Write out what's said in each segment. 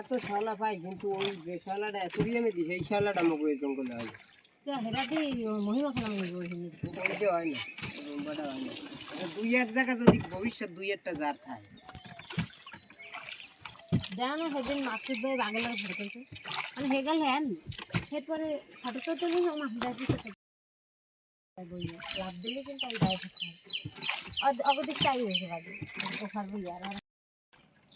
এত শালা পাই কিন্তু ওই যে শালাটা অ্যাকোরিয়ামে দিই সেই শালাটা আমাকে ওই জঙ্গলে হয় মনে করি ওইটা না ওই রুম্বাটা না। এটা দুই এক জায়গা যদি ভবিষ্যৎ দুই একটা জার খায়। দেখ সেদিন মাছের দই বাগলার ঘর করছে হে গেল হ্যান ফটো তো তুলি লাভ দিলে কিন্তু আমি গায়ে থাকতে হবে। অগদিক চাই হয়েছে বাড়ি ওখান আর আর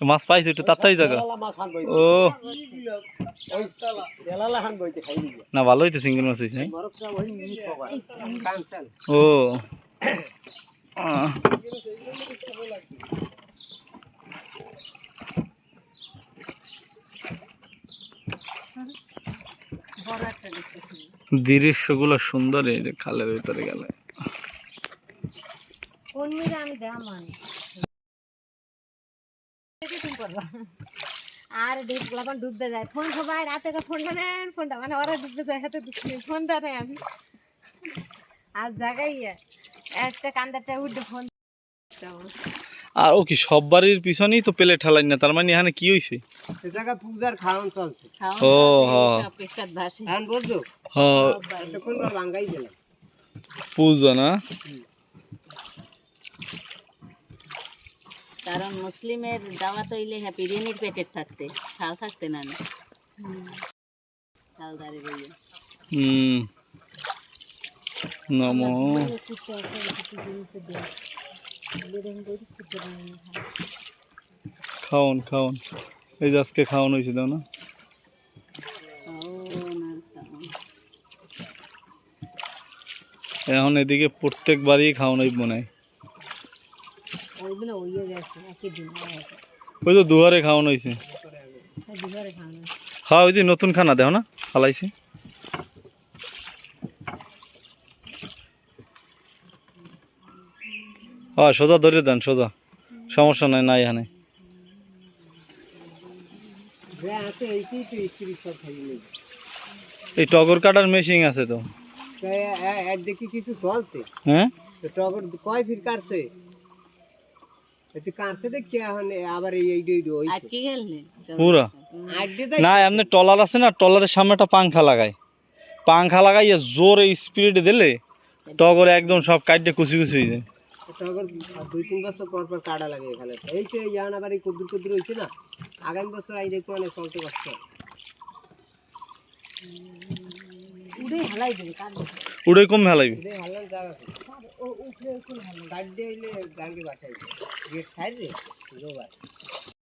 মাছ পাইছো একটু তাড়াতাড়ি জায়গা ও। না ভালোই তো সিঙ্গেল মাছ হয়েছে ও। দৃশ্যগুলো সুন্দর এই যে খালের ভিতরে গেলে। আমি মানে আর ডুব গুলাপান ডুবতে যায়। ফোন সবাই রাতে তো ফোনটা নেন ফোনটা মানে ওরা ডুবতে যায় হাতে ফোনটা নেই আমি। আর জায়গায় একটা কান্দারটা উঠে ফোন আর ও কি সব বাড়ির পিছনেই তো পেলে ঠালাই না? তার মানে এখানে কি জায়গা পূজার চলছে। ও হ্যাঁ। বুঝছ হ্যাঁ বাঙ্গাই পূজা না? কারণ মুসলিমের দাওয়াত হইলে হ্যাঁ বিরিয়ানির প্যাকেট থাকতে খাও থাকতে না দাঁড়িয়ে বইয়ে হুম। নম। খাওন খাওন। এই যে আজকে খাওয়ান হয়েছে দাও না। এখন এদিকে প্রত্যেক বাড়ি খাওয়ান হইব মনে হয় ওইগুলো ওইয়ে গেছে একই দিন ওই তো দুয়ারে খাওয়ান হয়েছে খাওয়ানো হ্যাঁ ওই যে নতুন খানা দেখো না ফালাইছি হ্যাঁ সোজা ধরে দেন সোজা। সমস্যা নাই নাই এখানে। এই টগর কাটার মেশিন আছে তো। এক দেখি কিছু চলতে। হ্যাঁ? টগর কয় ফির কাটছে? পুরা। না এমনি টলার আছে না টলারের সামনে একটা পাংখা লাগায়। পাংখা লাগাইয়া জোরে স্পিড দিলে টগর একদম সব কাটতে কুচি কুচি হয়ে যায়। টগর দুই তিন বছর পর পর কাটা লাগে এখানে। এই তো ইয়ান আবার এই কদ্দুর কদ্দুর হয়েছে না। আগামী বছর আই মানে চলতে উড়ে হালাই দেবে উড়ে কম হেলাইবে। জায়গা ভালো। গাড়ি দিয়ে গাড়ি বাসায় গেট সাইড রে